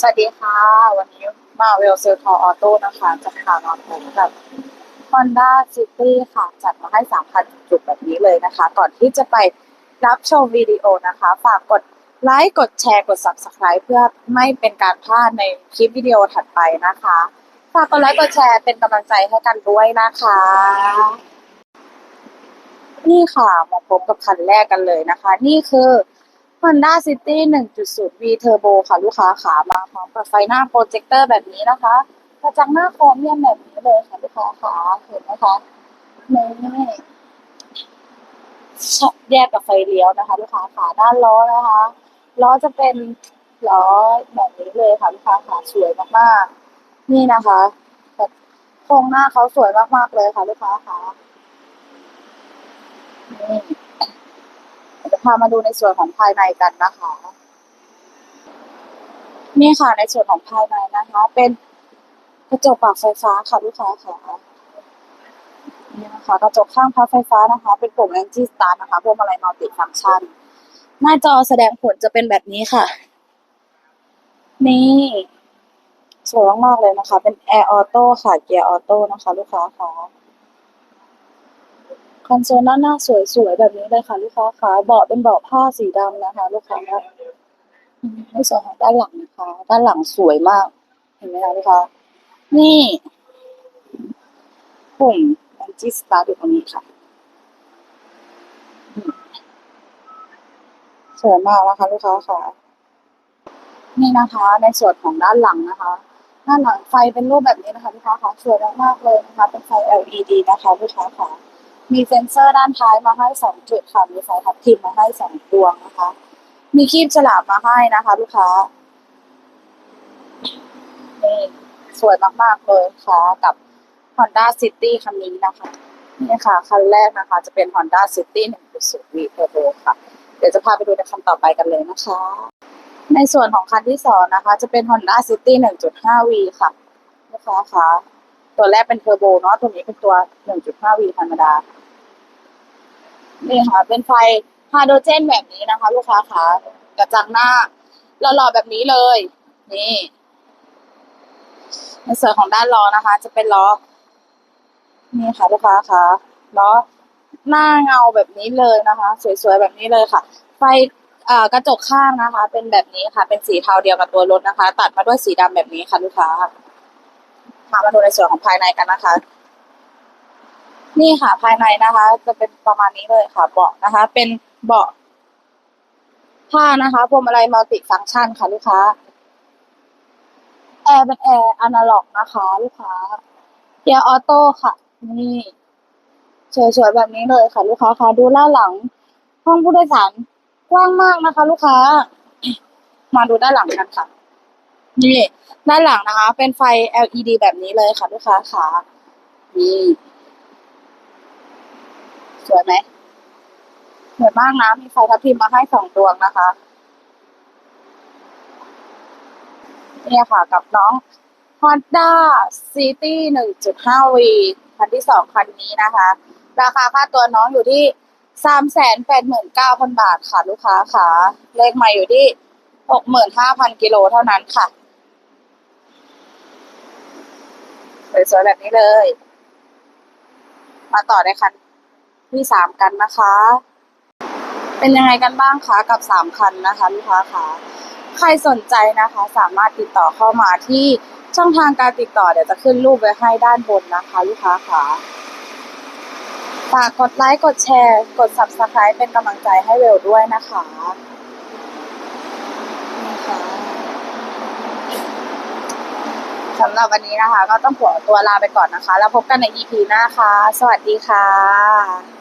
สวัสดีค่ะ วันนี้มาเวลเซลทอออโต้นะคะจะพามาพบกับ Honda City ค่ะ จัดมาให้3,000จุดแบบนี้เลยนะคะ ก่อนที่จะไปรับชมวิดีโอนะคะ ฝากกดไลค์กดแชร์กด Subscribe เพื่อไม่เป็นการพลาดในคลิปวิดีโอถัดไปนะคะ ฝากกดไลค์กดแชร์เป็นกำลังใจให้กันด้วยนะคะ นี่ค่ะมาพบกับคันแรกกันเลยนะคะ นี่คือ Honda City 1.0 V Turbo ค่ะลูกค้าขามาพร้อมกับไฟหน้าโปรเจคเตอร์แบบนี้นะคะกระจังหน้าโครเมียมแบบนี้เลยค่ะลูกค้าขาเห็นไหมคะนี่แยกกับไฟเลี้ยวนะคะ ลูกค้าขาด้านล้อนะคะล้อจะเป็นล้อแบบนี้เลยค่ะลูกค้าขาสวยมากๆ นี่นะคะโครงหน้าเขาสวยมากๆเลยค่ะลูกค้าขานี่ จะพามาดูในส่วนของภายในกันนะคะ นี่ค่ะในส่วนของภายในนะคะ เป็นกระจกปรับไฟฟ้าค่ะลูกค้าค่ะนี่นะคะกระจกข้างพับไฟฟ้านะคะ เป็นปุ่ม Energy Star นะคะพวงมาลัยมัลติฟังก์ชัน หน้าจอแสดงผลจะเป็นแบบนี้ค่ะ นี่สวยมากๆเลยนะคะ เป็น Air Auto ค่ะ เกียร์ออโต้นะคะ ลูกค้าค่ะ คอนโซลหน้าหน้าสวยๆแบบนี้เลยค่ะ ลูกค้าค่ะเบาะเป็นเบาะผ้าสีดำนะคะ ลูกค้าในส่วนของด้านหลังนะคะ ด้านหลังสวยมาก เห็นไหมคะลูกค้านี่ปุ่ม Anti Start อยู่ตรงนี้ค่ะสวยมากนะคะ ลูกค้าค่ะ นี่นะคะ ในส่วนของด้านหลังนะคะด้านหลังไฟเป็นรูปแบบนี้นะคะลูกค้าค่ะสวยมากๆเลยนะคะ เป็นไฟ LED นะคะลูกค้าค่ะ มีเซ็นเซอร์ด้านท้ายมาให้สองจุดค่ะ มีไฟทับทิมมาให้สองดวงนะคะ มีคีบฉลามมาให้นะคะ ลูกค้า นี่สวยมากๆเลยค่ะ กับ Honda City คันนี้นะคะ นี่ค่ะ คันแรกนะคะ จะเป็น Honda City 1.0 V Turbo ค่ะ เดี๋ยวจะพาไปดูในคันต่อไปกันเลยนะคะ ในส่วนของคันที่สองนะคะ จะเป็น Honda City 1.5 V ค่ะ ลูกค้าคะ ตัวแรกเป็นเทอร์โบเนาะ ตัวนี้เป็นตัว 1.5 V ธรรมดา นี่ค่ะ เป็นไฟไฮโดรเจนแบบนี้นะคะ ลูกค้าคะกระจังหน้าหล่อๆแบบนี้เลย นี่ในส่วนของด้านล้อนะคะ จะเป็นล้อ นี่ค่ะ ลูกค้าคะล้อหน้าเงาแบบนี้เลยนะคะ สวยๆแบบนี้เลยค่ะ ไฟกระจกข้างนะคะ เป็นแบบนี้ค่ะ เป็นสีเทาเดียวกับตัวรถนะคะ ตัดมาด้วยสีดำแบบนี้ค่ะ ลูกค้าพามาดูในส่วนของภายในกันนะคะ นี่ค่ะ ภายในนะคะ จะเป็นประมาณนี้เลยค่ะ เบาะนะคะ เป็นเบาะผ้านะคะพวงมาลัยมัลติฟังก์ชันค่ะลูกค้าแอร์เป็นแอร์อนาล็อกนะคะ ลูกค้าเกียร์ออโต้ค่ะ นี่สวยๆแบบนี้เลยค่ะ ลูกค้าค่ะดูด้านหลัง ห้องผู้โดยสารกว้างมากนะคะ ลูกค้า มาดูด้านหลังกันค่ะ นี่ด้านหลังนะคะ เป็นไฟ LED แบบนี้เลยค่ะ ลูกค้าค่ะนี่ สวยไหมสวยมากนะ มีไฟทับทิมมาให้สองดวงนะคะ เนี่ยค่ะกับน้อง Honda City 1.5 V คันที่สองคันนี้นะคะ ราคาค่าตัวน้องอยู่ที่389,000บาทค่ะ ลูกค้าค่ะ เลขม่อยู่ที่65,000กิโลเท่านั้นค่ะสวยๆแบบนี้เลย มาต่อในคัน ที่สามกันนะคะ เป็นยังไงกันบ้างคะกับสามคันนะคะลูกค้าคะใครสนใจนะคะสามารถติดต่อเข้ามาที่ช่องทางการติดต่อเดี๋ยวจะขึ้นรูปไว้ให้ด้านบนนะคะ ลูกค้าคะฝากกดไลค์กดแชร์ กด subscribe เป็นกำลังใจให้เวลด้วยนะคะนี่ค่ะสำหรับวันนี้นะคะ ก็ต้องขอตัวลาไปก่อนนะคะ แล้วพบกันใน EP หน้าค่ะ สวัสดีค่ะ